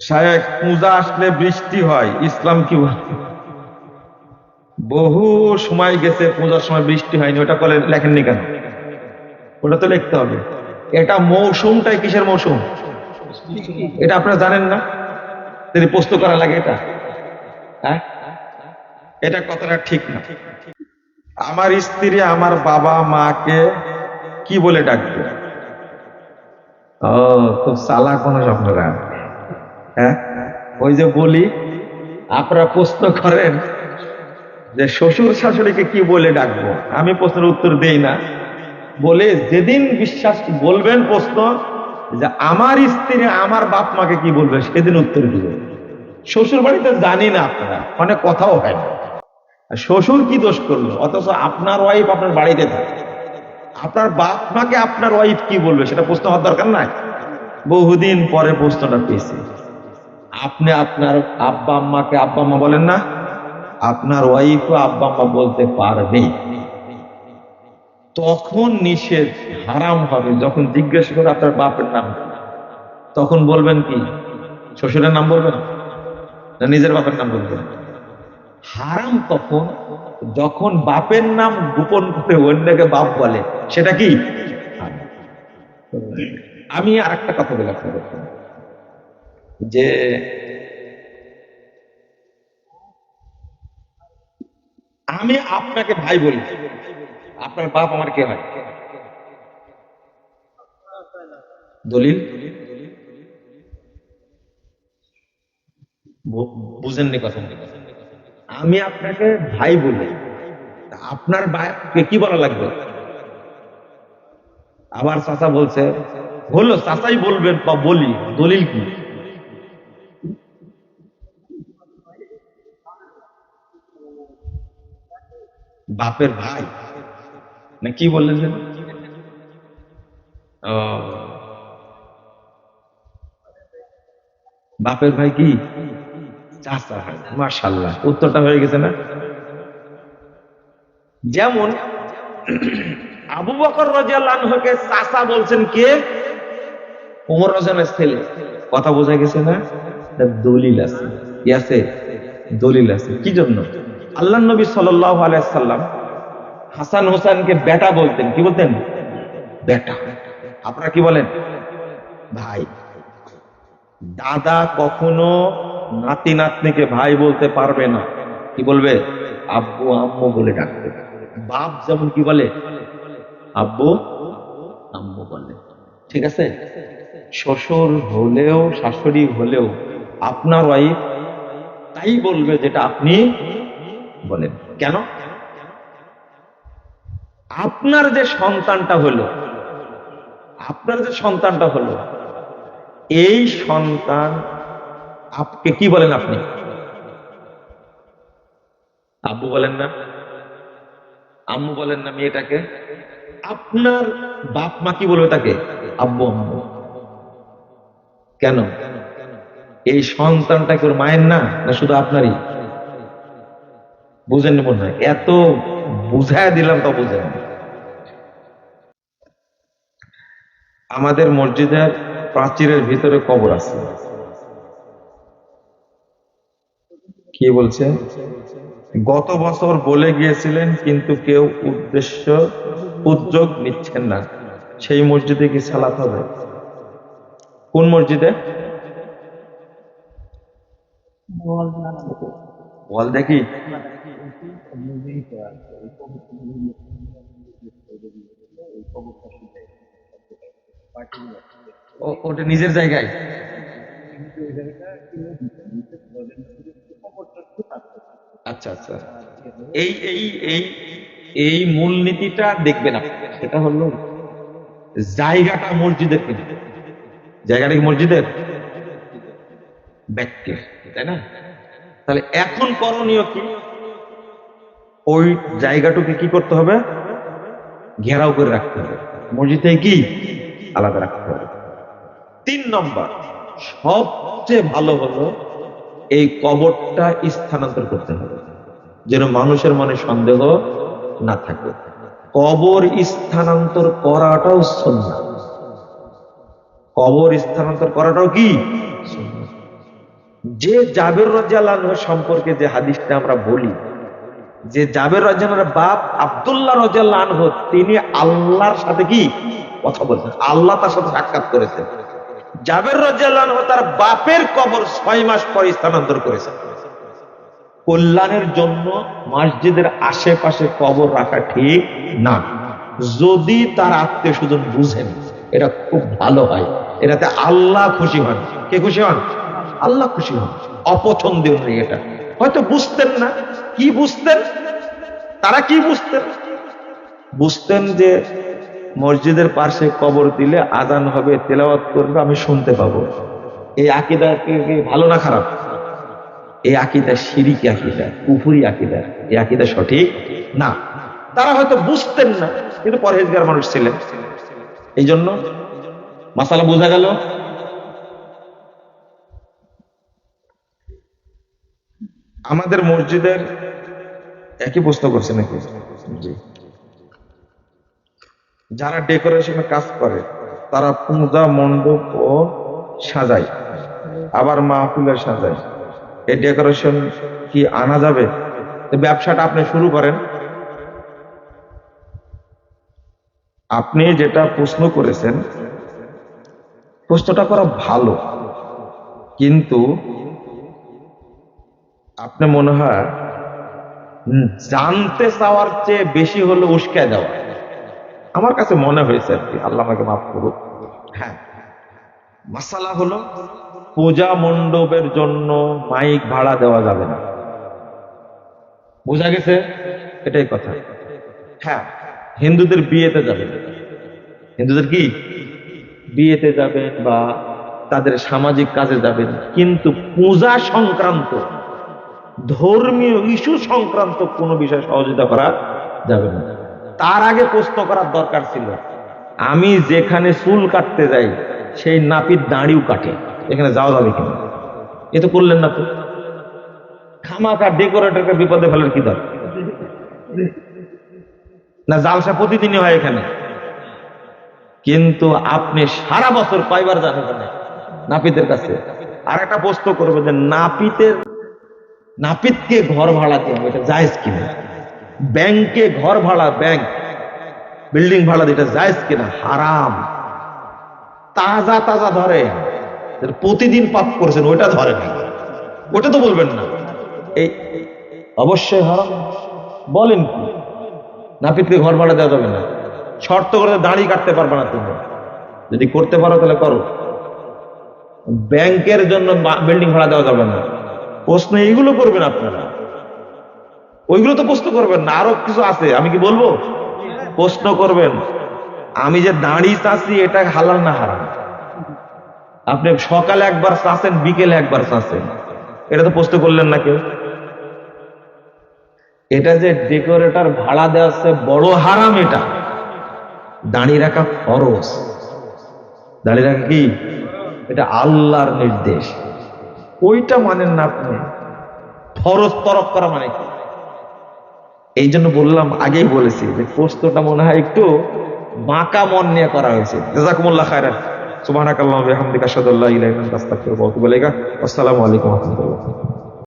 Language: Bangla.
শায়েখ পূজা আসলে বৃষ্টি হয়, ইসলাম কি বহু সময় গেছে পূজার সময় বৃষ্টি হয়নি, ওটা করে লেখেননি কেন? ওটা তো লিখতে হবে। এটা মৌসুমটাই কিসের মৌসুম? এটা আপনারা জানেন না? তিনি প্রশ্ন করা লাগে এটা। হ্যাঁ? এটা কথাটা ঠিক না। আমার স্ত্রী আমার বাবা মাকে কি বলে ডাকবে? ও, খুব সালা কোন আপনারা। হ্যাঁ? ওই যে বলি, আপনারা প্রশ্ন করেন যে শ্বশুর শাশুড়িকে কি বলে ডাকবো? আমি প্রশ্নের উত্তর দেই না। বলে যেদিন বিশ্বাস বলবেন প্রশ্ন যে আমার স্ত্রী আমার বাপ মাকে কি বলবে, সেদিন উত্তর দিবে। শ্বশুর বাড়িতে জানি না আপনারা অনেক কথাও হয় না। শ্বশুর কি দোষ করল? অথচ আপনার ওয়াইফ আপনার বাড়িতে থাকে। আপনার বাপ মাকে আপনার ওয়াইফ কি বলবে, সেটা প্রশ্ন হওয়ার দরকার নাই। বহুদিন পরে প্রশ্নটা পেয়েছি। আপনি আপনার আব্বা আম্মাকে আব্বা আম্মা বলেন না? আপনার ওয়াইফও আব্বা আম্মা বলতে পারবে। তখন নিষেধ হারাম হবে, যখন জিজ্ঞেস করে আপনার বাপের নাম। তখন বলবেন কি? শ্বশুরের নাম বলবেন না নিজের বাপের নাম বলবেন? হারাম তখন যখন বাপের নাম গোপন করে অন্যকে বাপ বলে, সেটা কি? আমি আর একটা কথা বলে আপনাদের যে আমি আপনাকে ভাই বলি, আপনার বাপ আমার কে হয় দলিল? বুঝেননি কথা। আমি আপনাকে ভাই বলি আপনার ভাইকে কি বলা লাগবে? আবার চাচা বলছে, হলো চাচাই বলবেন বা বলি, দলিল কি? বাপের ভাই। না কি বললেন যেন? বাপের ভাই কি? চাচা ভাই মাশাল্লাহ উত্তরটা হয়ে গেছে না? যেমন আবু বকর রাজিয়াল্লাহকে চাচা বলছেন কে? ওমর রাজানের ছেলে। কথা বোঝা গেছে না? দলিল আছে। কি আছে? দলিল আছে। কি জন্য? আল্লাহ নবী সাল্লাল্লাহু আলাইহি সাল্লাম হাসান হোসেনকে বেটা বলতেন। কি বলতেন? বেটা। আপনারা কি বলেন? ভাই, দাদা কখনো নাতি নাতনিকে ভাই বলতে পারবে না। কি বলবে? আব্বু আম্মু বলে ডাকবে। বাপ যেমন কি বলে? আব্বু আম্মু বলে। ঠিক আছে? শ্বশুর হলেও, শাশুড়ি হলেও, আপনার ওয়াইফ তাই বলবে যেটা আপনি বলেন। কেন? আপনার যে সন্তানটা হলো, আপনার যে সন্তানটা হলো, এই সন্তান আপকে কি বলেন আপনি? আব্বু বলেন না। আম্মু বলেন না মেয়েটাকে। আপনার বাপ মা কি বলবে তাকে? আব্বু, আম্মু। কেন? এই সন্তানটা কি ওর মায়ের না না শুধু আপনারই? বুঝেননি মনে হয়? এত বুঝায় দিলাম তা বুঝেন আমাদের মসজিদের প্রাচীরের ভিতরে কবর আছে। কি বলছে? গত বছর বলে গিয়েছিলেন কিন্তু কেউ উদ্দেশ্য উদ্যোগ নিচ্ছেন না। সেই মসজিদে কি সালাত হবে? কোন মসজিদে? বল দেখি? ওটা নিজের জায়গায় আচ্ছা আচ্ছা এই এই এই এই মূলনীতিটা সেটা হলো জায়গাটা মসজিদের জায়গাটা কি মসজিদের ব্যক্তির তাই না তাহলে এখন করণীয় কি ওই জায়গাটুকে কি করতে হবে? ঘেরাও করে রাখতে হবে। মসজিদে কি? আলাদা রাখতে হবে। তিন নম্বর, সবচেয়ে ভালো হলো এই কবরটা স্থানান্তর করতে হবে, যেন মানুষের মনে সন্দেহ না থাকে। কবর স্থানান্তর করাটাও সুন্নাহ কবর স্থানান্তর করাটাও কি? যে জাবের রাজিয়াল্লাহ সম্পর্কে যে হাদিসটা আমরা বলি যে জাবের রাজিয়াল্লাহর বাপ আব্দুল্লাহ রাজিয়াল্লাহ আনহু, তিনি আল্লাহর সাথে কি? কথা বলছেন। আল্লাহ তার সাথে সাক্ষাৎ করেছেন। জাবের তার বাপের কবর ছয় মাস পরে স্থানান্তর করেছেন কল্যাণের জন্য মসজিদের আশেপাশে কবর রাখা ঠিক না। যদি তার আত্মীয় স্বজন বুঝেন, এটা খুব ভালো হয়। এটাতে আল্লাহ খুশি হন। কে খুশি হন? আল্লাহ খুশি হন। অপছন্দীয় নেই এটা। হয়তো বুঝতেন না কি বুঝতেন? তারা কি বুঝতেন? বুঝতেন যে মসজিদের পাশে কবর দিলে আজান হবে, তেলাওয়াত করবে, আমি শুনতে পাবো। এই আকিদা ভালো না খারাপ? এই আকিদা সিরিকি আকিদা, কুফুরি আকিদা। এই আকিদা সঠিক? না। তারা হয়তো বুঝতেন না, কিন্তু পরহেজগার মানুষ ছিলেন। এই জন্য মাসালা বোঝা গেল? আমাদের মসজিদের একই প্রশ্ন করছে নাকি? যারা ডেকোরেশনে কাজ করে, তারা পূজা, মণ্ডপ ও সাজায়। আবার মাহফিলে সাজায়। এই ডেকোরেশন কি আনা যাবে? ব্যবসাটা আপনি শুরু করেন। আপনি যেটা প্রশ্ন করেছেন, প্রশ্নটা করা ভালো। কিন্তু আপনি মনে হয় জানতে চাওয়ার চেয়ে বেশি হলো উস্কায় দেওয়া। আমার কাছে মনে হয়েছে আর কি আল্লাহ আমাকে মাফ করুক। হ্যাঁ। মাসালা হলো পূজা মণ্ডপের জন্য মাইক ভাড়া দেওয়া যাবে না। বোঝা গেছে? এটাই কথা। হ্যাঁ। হিন্দুদের বিয়েতে যাবেন। হিন্দুদের কি? বিয়েতে যাবেন বা তাদের সামাজিক কাজে যাবেন কিন্তু পূজা সংক্রান্ত ধর্মীয় ইস্যু সংক্রান্ত কোনো বিষয় সহযোগিতা করা যাবে না। তার আগে প্রশ্ন করার দরকার ছিল, আমি যেখানে চুল কাটতে যাই, সেই নাপিত দাঁড়িও কাটে। এখানে যাওয়া যাবে কিনা? এ তো করলেন না তো। খামাকা ডেকোরেটরকে বিপদে ফেলার কি দরকার? না, জালসা প্রতিদিনই হয় এখানে। কিন্তু আপনি সারা বছর কয়বার ওখানে নাপিতের কাছে। আর একটা প্রশ্ন করবে যে, নাপিতের নাপিতকে ঘর ভাড়া দেওয়া এটা জায়েজ কিনা? ব্যাংকে ঘর ভাড়া, ব্যাংক। বিল্ডিং ভাড়া এটা জায়েজ কিনা? হারাম। তাজা তাজা ধরে। প্রতিদিন পাপ করছেন, ওইটা ধরে না ওটা তো বলবেন না। এই, অবশ্যই হারাম। বলেন কি? নাপিতকে ঘর ভাড়া দেওয়া যাবে না। শর্ত করে দাঁড়িয়ে কাটতে পারবে না তুমি। যদি করতে পারো তাহলে করো। ব্যাংকের জন্য বিল্ডিং ভাড়া দেওয়া যাবে না। প্রশ্ন এইগুলো করবেন আপনারা। ওইগুলো তো প্রশ্ন করবেন না, আরও কিছু আছে, আমি কি বলব? প্রশ্ন করবেন, আমি যে দাঁড়িয়ে চাচ্ছি এটা হালাল না হারাম? আপনি সকালে একবার চাচ্ছেন, বিকেলে একবার চাচ্ছেন, এটা তো প্রশ্ন করলেন না কেউ? এটা যে ডেকোরেটর ভাড়া দেওয়া হচ্ছে বড় হারাম এটা। দাঁড়িয়ে রাখা ফরজ দাঁড়িয়ে রাখা কি? এটা আল্লাহর নির্দেশ। ওইটা মানেন না আপনি। ফরজ তরফ করা মানে কি? এই জন্য বললাম আগেই বলেছি যে প্রশ্নটা মনে হয় একটু বাঁকা মন নিয়ে করা হয়েছে। জাজাকুমুল্লাহ খায়রান। সুবহানাকাল্লাহু ওয়া বিহামদিকা আশহাদু আল্লা ইলাহা ইল্লা আস্তাগফিরুকা ওয়া আতুবু ইলাইকা। আসসালামু আলাইকুম ওয়া রাহমাতুল্লাহ।